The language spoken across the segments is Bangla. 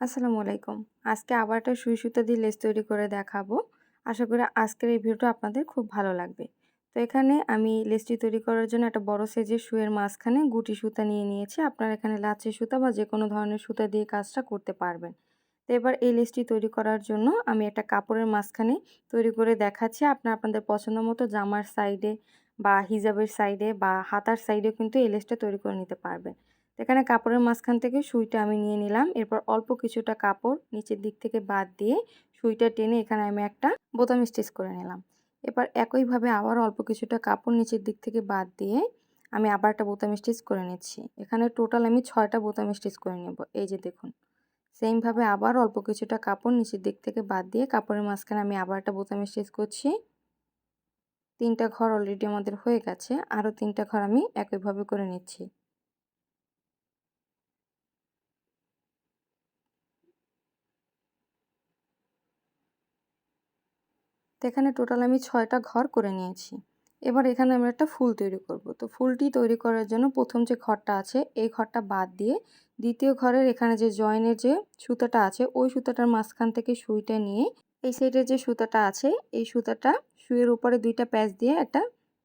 আসসালামু আলাইকুম। আজকে আবার একটা সুই সুতা দিয়ে লেস তৈরি করে দেখাবো। আশা করি আজকের এই ভিডিওটা আপনাদের খুব ভালো লাগবে। তো এখানে আমি লেসটি তৈরি করার জন্য একটা বড় সাইজের সুয়ের মাঝখানে গুটি সুতা নিয়ে নিয়েছি। আপনারা এখানে লাচি সুতা বা যে কোনো ধরনের সুতা দিয়ে কাজটা করতে পারবেন। তো এবার এই লেসটি তৈরি করার জন্য আমি একটা কাপড়ের মাঝখানে তৈরি করে দেখাচ্ছি। আপনারা আপনাদের পছন্দ মতো জামার সাইডে বা হিজাবের সাইডে বা হাতার সাইডেও কিন্তু এই লেসটা তৈরি করে নিতে পারবেন। এখানে কাপড়ের মাঝখান থেকে সুইটা আমি নিয়ে নিলাম। এরপর অল্প কিছুটা কাপড় নিচের দিক থেকে বাদ দিয়ে সুইটা টেনে এখানে আমি একটা বোতাম স্টিচ করে নিলাম। এবার একইভাবে আবার অল্প কিছুটা কাপড় নিচের দিক থেকে বাদ দিয়ে আমি আবার একটা বোতাম স্টিচ করে নিচ্ছি। এখানে টোটাল আমি ছয়টা বোতাম স্টিচ করে নেব। এই যে দেখুন সেমভাবে আবার অল্প কিছুটা কাপড় নিচের দিক থেকে বাদ দিয়ে কাপড়ের মাঝখানে আমি আবার একটা বোতাম স্টিচ করছি। তিনটা ঘর অলরেডি আমাদের হয়ে গেছে। আরও তিনটা ঘর আমি একইভাবে করে নিচ্ছি। তো এখানে টোটাল আমি ছয়টা ঘর করে নিয়েছি। এবার এখানে আমরা একটা ফুল তৈরি করব। তো ফুলটি তৈরি করার জন্য প্রথম যে ঘরটা আছে, এই ঘরটা বাদ দিয়ে দ্বিতীয় ঘরের এখানে যে জয়েনের যে সুতাটা আছে, ওই সুতাটার মাঝখান থেকে সুইটা নিয়ে এই সাইডের যে সুতাটা আছে, এই সুতাটা সুইয়ের উপরে দুইটা প্যাচ দিয়ে একটা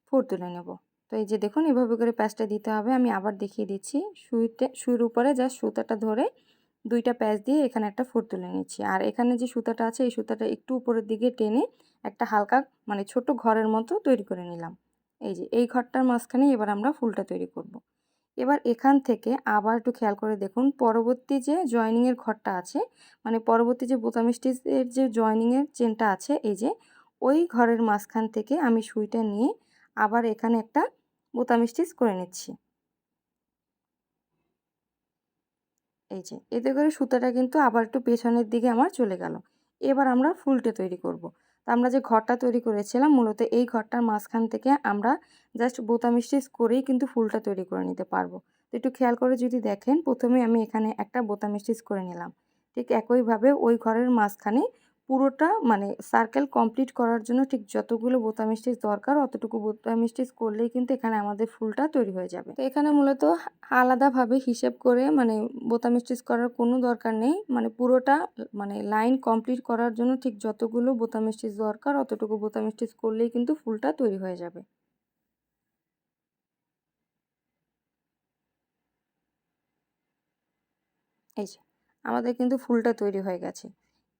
ফুল তুলে নেব। তো এই যে দেখুন, এভাবে করে প্যাচটা দিতে হবে। আমি আবার দেখিয়ে দিচ্ছি সুইতে সুইয়ের উপরে জাস্ট সুতাটা ধরে দুইটা প্যাচ দিয়ে এখানে একটা ফুট তুলে নিচ্ছি। আর এখানে যে সুতাটা আছে, এই সুতাটা একটু উপরের দিকে টেনে একটা হালকা মানে ছোট ঘরের মতো তৈরি করে নিলাম। এই যে, এই ঘরটার মাঝখানে এবার আমরা ফুলটা তৈরি করব। এবার এখান থেকে আবার একটু খেয়াল করে দেখুন, পরবর্তী যে জয়নিংয়ের ঘরটা আছে মানে পরবর্তী যে বোতাম স্টিচের যে জয়নিংয়ের চেনটা আছে, এই যে, ওই ঘরের মাঝখান থেকে আমি সুইটা নিয়ে আবার এখানে একটা বোতাম স্টিচ করে নিচ্ছি। এই যে, এতে করে সুতাটা কিন্তু আবার একটু পেছনের দিকে আমার চলে গেল। এবার আমরা ফুলটা তৈরি করব। তা আমরা যে ঘরটা তৈরি করেছিলাম, মূলত এই ঘরটার মাঝখান থেকে আমরা জাস্ট বোতাম স্টিচ করেই কিন্তু ফুলটা তৈরি করে নিতে পারব। তো একটু খেয়াল করে যদি দেখেন, প্রথমে আমি এখানে একটা বোতাম স্টিচ করে নিলাম। ঠিক একইভাবে ওই ঘরের মাঝখানে পুরোটা মানে সার্কেল কমপ্লিট করার জন্য ঠিক যতগুলো বোতাম স্টিচ দরকার অতটুকু বোতাম স্টিচ করলেই কিন্তু এখানে আমাদের ফুলটা তৈরি হয়ে যাবে। তো এখানে মূলত আলাদাভাবে হিসেব করে মানে বোতাম স্টিচ করার কোনো দরকার নেই। মানে পুরোটা মানে লাইন কমপ্লিট করার জন্য ঠিক যতগুলো বোতাম স্টিচ দরকার অতটুকু বোতাম স্টিচ করলেই কিন্তু ফুলটা তৈরি হয়ে যাবে। এই যে, আমাদের কিন্তু ফুলটা তৈরি হয়ে গেছে।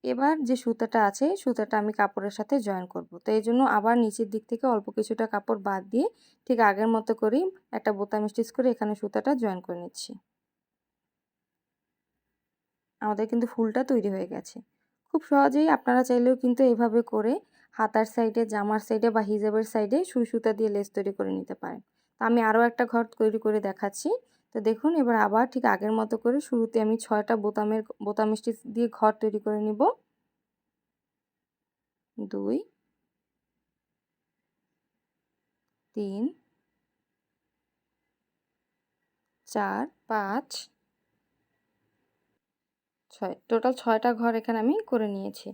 এবার যে সুতাটা আছে, সুতাটা আমি কাপড়ের সাথে জয়েন করব। তো এই জন্য আবার নিচের দিক থেকে অল্প কিছুটা কাপড় বাদ দিয়ে ঠিক আগের মতো করেই একটা বোতাম স্টিচ করে এখানে সুতাটা জয়েন করে নিচ্ছি। আমাদের কিন্তু ফুলটা তৈরি হয়ে গেছে। খুব সহজেই আপনারা চাইলেও কিন্তু এভাবে করে হাতার সাইডে জামার সাইডে বা হিজাবের সাইডে সুই সুতা দিয়ে লেস তৈরি করে নিতে পারেন। তো আমি আরও একটা ঘর তৈরি করে দেখাচ্ছি। তো দেখুন, এবার আবার ঠিক আগের মতো করে শুরুতে আমি ছয়টা বোতামের বোতাম স্টিচ দিয়ে ঘর তৈরি করে নিব। দুই, তিন, চার, পাঁচ, ছয়, টোটাল ছয়টা ঘর এখানে আমি করে নিয়েছি।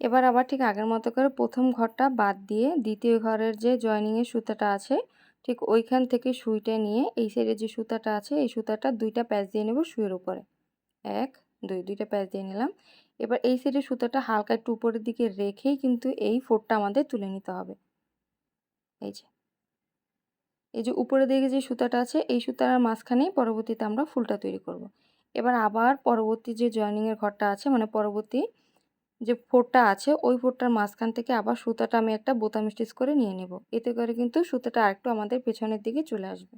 এবার আবার ঠিক আগের মতো করে প্রথম ঘরটা বাদ দিয়ে দ্বিতীয় ঘরের যে জয়নিংয়ের সুতাটা আছে ঠিক ওইখান থেকে সুইটা নিয়ে এই সাইডে যে সুতাটা আছে, এই সুতাটা দুইটা প্যাচ দিয়ে নেব সুইয়ের উপরে। এক, দুই, দুইটা প্যাচ দিয়ে নিলাম। এবার এই সাইডে সুতাটা হালকা একটু উপরের দিকে রেখেই কিন্তু এই ফোরটা আমাদের তুলে নিতে হবে। এই যে। এই যে উপরের দিকে যে সুতাটা আছে, এই সুতার মাঝখানেই পরবর্তীতে আমরা ফুলটা তৈরি করব। এবার আবার পরবর্তী যে জয়েনিংয়ের ঘরটা আছে মানে পরবর্তী যে ফোরটা আছে, ওই ফোরটার মাঝখান থেকে আবার সুতাটা আমি একটা বোতাম স্টিচ করে নিয়ে নেব। এতে করে কিন্তু সুতাটা আরেকটু আমাদের পেছনের দিকে চলে আসবে।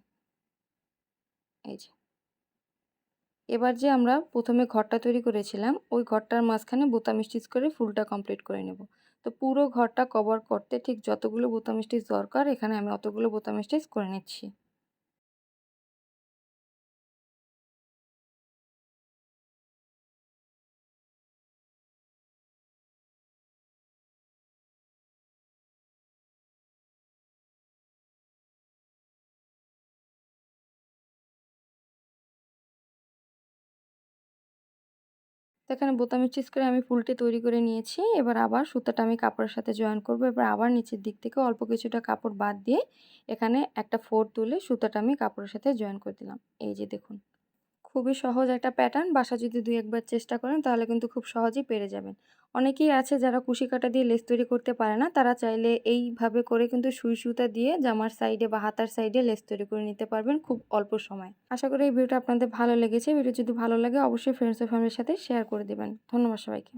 এই যে। এবার যে আমরা প্রথমে ঘরটা তৈরি করেছিলাম, ওই ঘরটার মাঝখানে বোতাম স্টিচ করে ফুলটা কমপ্লিট করে নেব। তো পুরো ঘরটা কভার করতে ঠিক যতগুলো বোতাম স্টিচ দরকার, এখানে আমি অতগুলো বোতাম স্টিচ করে নিচ্ছি। তো এখানে বোতামে চিজ করে আমি ফুলটি তৈরি করে নিয়েছি। এবার আবার সুতাটা আমি কাপড়ের সাথে জয়েন করব। এবার আবার নিচের দিক থেকে অল্প কিছুটা কাপড় বাদ দিয়ে এখানে একটা ফোর তুলে সুতাটা আমি কাপড়ের সাথে জয়েন করে দিলাম। এই যে দেখুন, খুবই সহজ একটা প্যাটার্ন বাসা যদি দুই একবার চেষ্টা করেন তাহলে কিন্তু খুব সহজেই পেরে যাবেন। অনেকেই আছে যারা কুশি কাটা দিয়ে লেস তৈরি করতে পারে না। তারা চাইলে এইভাবে করে কিন্তু সুই সুতা দিয়ে জামার সাইডে বা হাতার সাইডে লেস তৈরি করে নিতে পারবেন খুব অল্প সময়। আশা করি এই ভিডিওটা আপনাদের ভালো লেগেছে। ভিডিও যদি ভালো লাগে, অবশ্যই ফ্রেন্ডস ও ফ্যামিলির সাথে শেয়ার করে দেবেন। ধন্যবাদ সবাইকে।